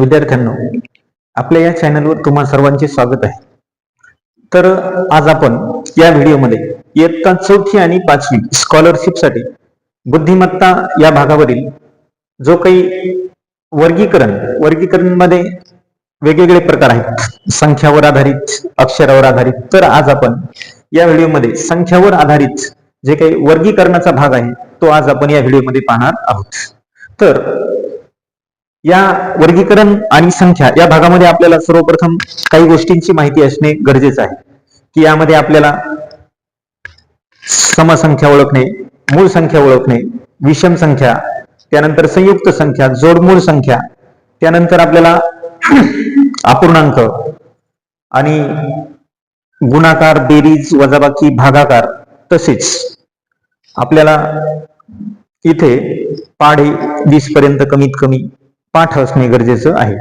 विद्यार्थ्यांनो आपल्या या चॅनलवर तुम्हा सर्वांचे स्वागत आहे. तर आज आपण या व्हिडिओमध्ये इयत्ता चौथी आणि पाचवी स्कॉलरशिपसाठी बुद्धिमत्ता या भागावरील जो काही वर्गीकरण वर्गीकरणमध्ये वेगवेगळे प्रकार आहेत संख्यावर आधारित अक्षरावर आधारित तर आज आपण या व्हिडिओमध्ये संख्यावर आधारित जे काही वर्गीकरणाचा भाग आहे तो आज आपण या व्हिडिओमध्ये पाहणार आहोत. तर या वर्गीकरण आणि संख्या या भागामध्ये आपल्याला सर्वप्रथम काही गोष्टींची माहिती असणे गरजेचं आहे. की यामध्ये आपल्याला समसंख्या ओळखणे मूळ संख्या ओळखणे विषम संख्या त्यानंतर संयुक्त संख्या जोडमूळ संख्या त्यानंतर आपल्याला अपूर्णांक आणि गुणाकार बेरीज वजाबाकी भागाकार तसेच आपल्याला इथे पाढे वीस पर्यंत कमीत कमी पाठ असणे गरजेचं आहे.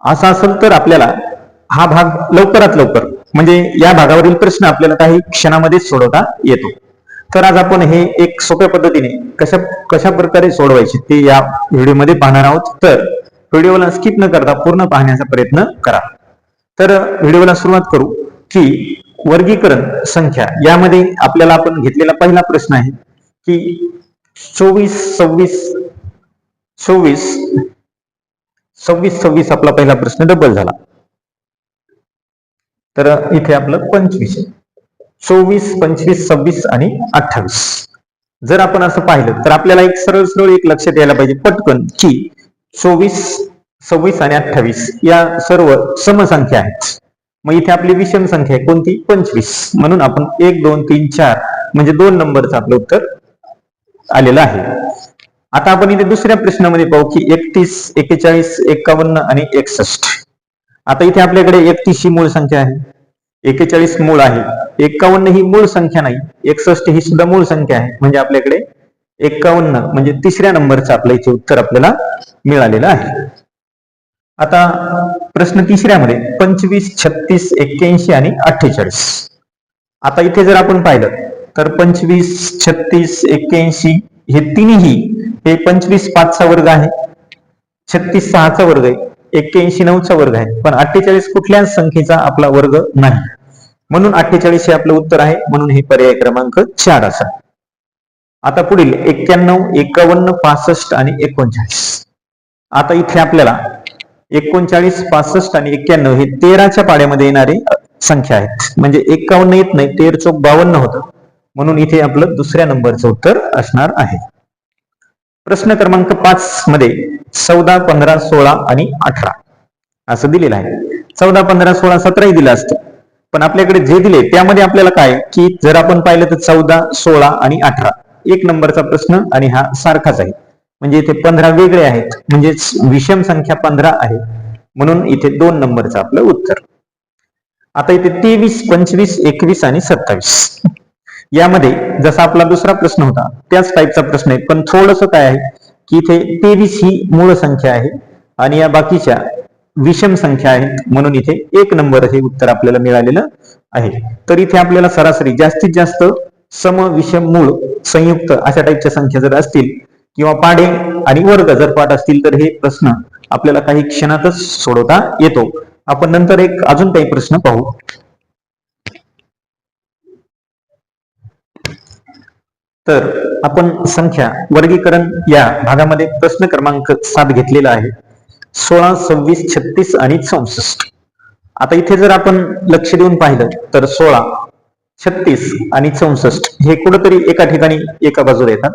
असं असेल तर आपल्याला हा भाग लवकरात लवकर म्हणजे या भागावरील प्रश्न आपल्याला काही क्षणामध्येच सोडवता येतो. तर आज आपण हे एक सोप्या पद्धतीने कशा कशा प्रकारे सोडवायचे ते या व्हिडिओमध्ये पाहणार आहोत. तर व्हिडिओला स्किप न करता पूर्ण पाहण्याचा प्रयत्न करा. तर व्हिडिओला सुरुवात करू की वर्गीकरण संख्या. यामध्ये आपल्याला आपण घेतलेला पहिला प्रश्न आहे की चोवीस सव्वीस चोवीस सव्वीस सव्वीस आपला पहिला प्रश्न डबल झाला. तर इथे आपलं पंचवीस. चोवीस पंचवीस सव्वीस आणि अठ्ठावीस. जर आपण असं पाहिलं तर आपल्याला एक सरळ सरळ एक लक्षात यायला पाहिजे. पटकन की चोवीस सव्वीस आणि अठ्ठावीस या सर्व समसंख्या आहेत. मग इथे आपली विषम संख्या आहे कोणती? पंचवीस. म्हणून आपण एक दोन तीन चार म्हणजे दोन नंबरचं आपलं उत्तर आलेलं आहे. आता आपण इथे दुसऱ्या प्रश्नामध्ये पाहू की एकतीस एकेचाळीस एकावन्न आणि एकसष्ट. आता इथे आपल्याकडे एकतीस ही मूळ संख्या आहे. एकेचाळीस मूळ आहे. एकावन्न ही मूळ संख्या नाही. एकसष्ट ही सुद्धा मूळ संख्या आहे. म्हणजे आपल्याकडे एकावन्न म्हणजे तिसऱ्या नंबरचं आपलं इथे उत्तर आपल्याला मिळालेलं आहे. आता प्रश्न तिसऱ्यामध्ये पंचवीस छत्तीस एक्क्याऐंशी आणि अठ्ठेचाळीस. आता इथे जर आपण पाहिलं तर पंचवीस छत्तीस एक्क्याऐंशी हे तिन्ही हे पंचवीस पाचचा वर्ग आहे. छत्तीस सहाचा वर्ग आहे. एक्क्याऐंशी नऊचा वर्ग आहे. पण अठ्ठेचाळीस कुठल्याच संख्येचा आपला वर्ग नाही. म्हणून अठ्ठेचाळीस हे आपलं उत्तर आहे. म्हणून हे पर्याय क्रमांक चार असा. आता पुढील एक्क्याण्णव एकावन्न पासष्ट आणि एकोणचाळीस. आता इथे आपल्याला एकोणचाळीस पासष्ट आणि एक्क्याण्णव हे तेराच्या पाड्यामध्ये येणारे संख्या आहेत. म्हणजे एकावन्न येत नाही तेर चौक बावन्न होतं. म्हणून इथे आपलं दुसऱ्या नंबरचं उत्तर असणार आहे. प्रश्न क्रमांक पाच मध्ये चौदा पंधरा सोळा आणि अठरा. असं दिलेलं आहे. चौदा पंधरा सोळा सतराही दिलं असतं. पण आपल्याकडे जे दिले त्यामध्ये आपल्याला काय? की जर आपण पाहिलं तर चौदा सोळा आणि अठरा. एक नंबरचा प्रश्न आणि हा सारखाच आहे. म्हणजे इथे पंधरा वेगळे आहेत. म्हणजे विषम संख्या पंधरा आहे. म्हणून इथे दोन नंबरचं आपलं उत्तर. आता इथे तेवीस पंचवीस एकवीस आणि सत्तावीस. यामध्ये जसा आपला दुसरा प्रश्न होता त्याच टाईपचा प्रश्न आहे. पण थोडस काय आहे की इथे तेवीस ही मूळ संख्या आहे आणि या बाकीच्या विषम संख्या आहेत म्हणून इथे एक नंबर हे उत्तर आपल्याला मिळालेलं आहे. तर इथे आपल्याला सरासरी जास्तीत जास्त सम विषम मूळ संयुक्त अशा टाईपच्या संख्या जर असतील किंवा पाडे आणि वर्ग जर पाठ असतील तर हे प्रश्न आपल्याला काही क्षणातच सोडवता येतो. आपण नंतर एक अजून काही प्रश्न पाहू. तर आपण संख्या वर्गीकरण या भागामध्ये प्रश्न क्रमांक सात घेतलेला आहे. सोळा सव्वीस छत्तीस आणि चौसष्ट. आता इथे जर आपण लक्ष देऊन पाहिलं तर सोळा छत्तीस आणि चौसष्ट हे कुठंतरी एका ठिकाणी एका बाजूला येतात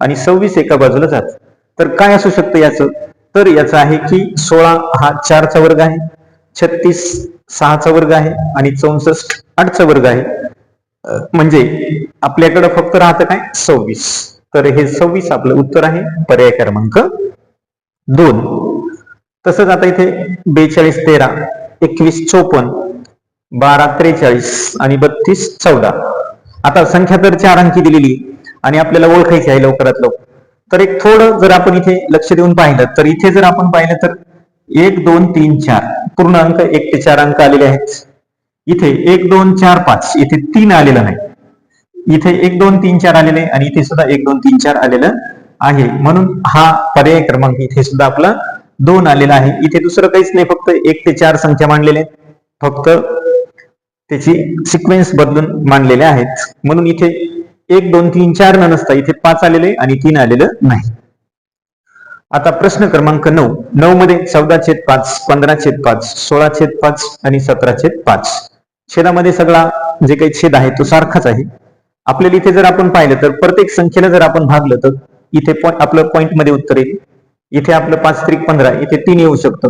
आणि सव्वीस एका बाजूला जातात. तर काय असू शकतं याचं? तर याचं आहे की सोळा हा चारचा वर्ग आहे छत्तीस सहाचा वर्ग आहे आणि चौसष्ट आठचा वर्ग आहे. म्हणजे आपल्याकडे फक्त राहतं काय? सव्वीस. तर हे सव्वीस आपलं उत्तर आहे. पर्याय क्रमांक दोन. तसंच आता इथे बेचाळीस तेरा एकवीस चोपन्न बारा त्रेचाळीस आणि बत्तीस चौदा. आता संख्या तर चार अंकी दिलेली आणि आपल्याला ओळखायची आहे लवकरात लवकर. तर एक थोडं जर आपण इथे लक्ष देऊन पाहिलं तर इथे जर आपण पाहिलं तर एक दोन तीन चार. पूर्ण अंक एक ते चार अंक आलेले आहेत. इथे एक दोन चार पाच. इथे तीन आलेलं नाही इथे एक दोन तीन चार आलेले आणि इथे सुद्धा एक दोन तीन चार आलेलं आहे. म्हणून हा पर्याय क्रमांक इथे सुद्धा आपला दोन आलेला आहे. इथे दुसरं काहीच नाही. फक्त एक ते चार संख्या मांडलेले फक्त त्याची सिक्वेन्स बदलून मांडलेल्या आहेत. म्हणून इथे एक दोन तीन चार न नसता इथे पाच आलेले आणि तीन आलेलं नाही. आता प्रश्न क्रमांक नऊ. नऊ मध्ये चौदा छेद पाच पंधरा छेद पाच सोळा छेद पाच आणि सतरा छेद पाच. छेदामध्ये सगळा जे काही छेद आहे तो सारखाच आहे. आपल्याला इथे जर आपण पाहिलं तर प्रत्येक संख्येला जर आपण भागलं तर इथे आपलं पॉइंटमध्ये उत्तर येईल. इथे आपलं पाच त्रिक पंधरा इथे तीन येऊ शकतं.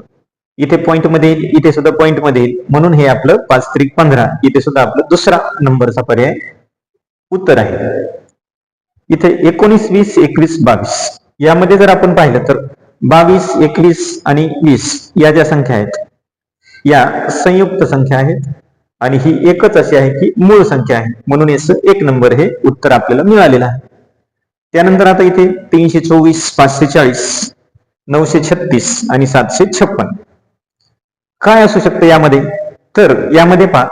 इथे पॉइंटमध्ये येईल इथे सुद्धा पॉइंटमध्ये येईल. म्हणून हे आपलं पाच त्रिक पंधरा इथे सुद्धा आपलं दुसरा नंबरचा पर्याय उत्तर आहे. इथे एकोणीस वीस एकवीस बावीस. यामध्ये जर आपण पाहिलं तर बावीस एकवीस आणि वीस या ज्या संख्या आहेत या संयुक्त संख्या आहेत. आणि ही एकच अशी आहे की मूळ संख्या आहे. म्हणून याचं एक नंबर हे उत्तर आपल्याला मिळालेलं आहे. त्यानंतर आता इथे तीनशे चोवीस पाचशे चाळीस नऊशे छत्तीस आणि सातशे छप्पन. काय असू शकतं यामध्ये? तर यामध्ये पहा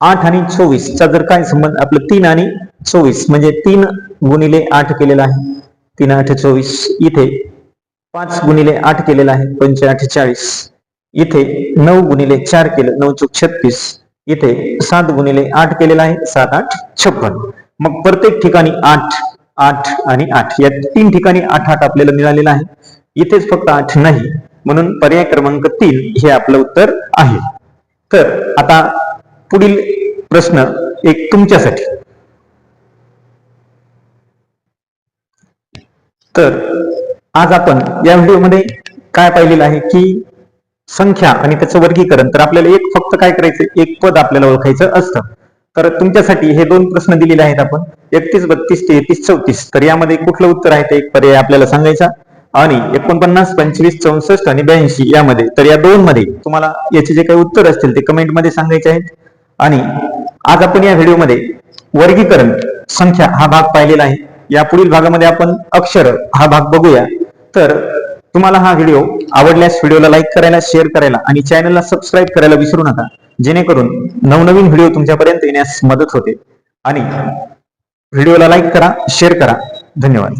आठ आणि चोवीसचा जर काय संबंध आपलं तीन आणि चोवीस म्हणजे तीन गुणिले आठ केलेला आहे. तीन आठ चोवीस इथे पाच गुणिले आठ केलेला आहे पंचे आठ चाळीस. इथे नऊ गुणिले चार केलं नऊ चौक छत्तीस. इथे सात गुणिले आठ केलेला आहे सात आठ छप्पन. मग प्रत्येक ठिकाणी आठ आठ आणि आठ. या तीन ठिकाणी आठ आठ आपल्याला मिळालेला आहे. इथेच फक्त आठ नाही म्हणून पर्याय क्रमांक तीन हे आपलं उत्तर आहे. तर आता पुढील प्रश्न एक तुमच्यासाठी. तर आज आपण या व्हिडिओमध्ये काय पाहिलेलं आहे की संख्या आणि त्याचं वर्गीकरण तर आपल्याला एक फक्त काय करायचं एक पद आपल्याला ओळखायचं असतं. तर तुमच्यासाठी हे दोन प्रश्न दिलेले आहेत आपण. एकतीस बत्तीस तेहतीस चौतीस. तर यामध्ये कुठलं उत्तर आहे ते एक पर्याय आपल्याला सांगायचा. आणि एकोणपन्नास पंचवीस चौसष्ट आणि ब्याऐंशी यामध्ये तर या दोन मध्ये तुम्हाला याचे जे काही उत्तर असतील ते कमेंटमध्ये सांगायचे आहेत. आणि आज आपण या व्हिडिओमध्ये वर्गीकरण संख्या हा भाग पाहिलेला आहे. या पुढील भागामध्ये आपण अक्षर हा भाग बघूया. तर तुम्हाला हा व्हिडिओ आवडल्यास व्हिडिओला लाईक करायला शेअर करायला आणि चॅनलला सबस्क्राईब करायला विसरू नका. जेणेकरून नवनवीन व्हिडिओ तुमच्यापर्यंत येण्यास मदत होते. आणि व्हिडिओला लाईक करा शेअर करा. धन्यवाद.